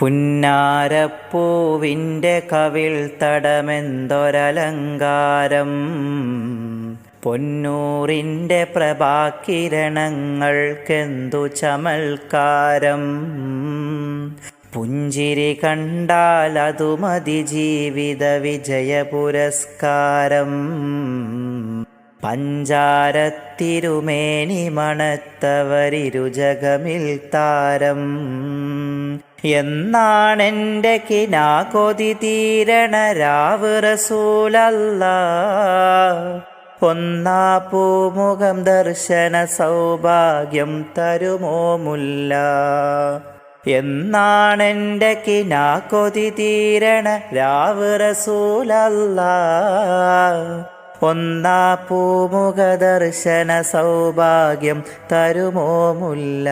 പുന്നാരപ്പൂവിന്റെ കവിൾ തടമെന്തൊരലങ്കാരം? പൊന്നൂറിന്റെ പ്രഭാകിരണങ്ങൾക്കെന്തു ചമൽക്കാരം? പുഞ്ചിരി കണ്ടാൽ അതു മതി ജീവിത വിജയ പുരസ്കാരം. പഞ്ചാരത്തിരുമേനി മണത്തവരിരുജകമിൽ താരം. എന്നാണെന്റെ കിനാ കൊതി തീരണ രാവ് റസൂലല്ല ഒന്നാ പൂമുഖം ദർശന സൗഭാഗ്യം തരുമോ മുല്ല. എന്നാണെന്റെ കിനാ കൊതി തീരണ രാവ് റസൂലല്ല ഒന്നാ പൂമുഖ ദർശന സൗഭാഗ്യം തരുമോ മുല്ല.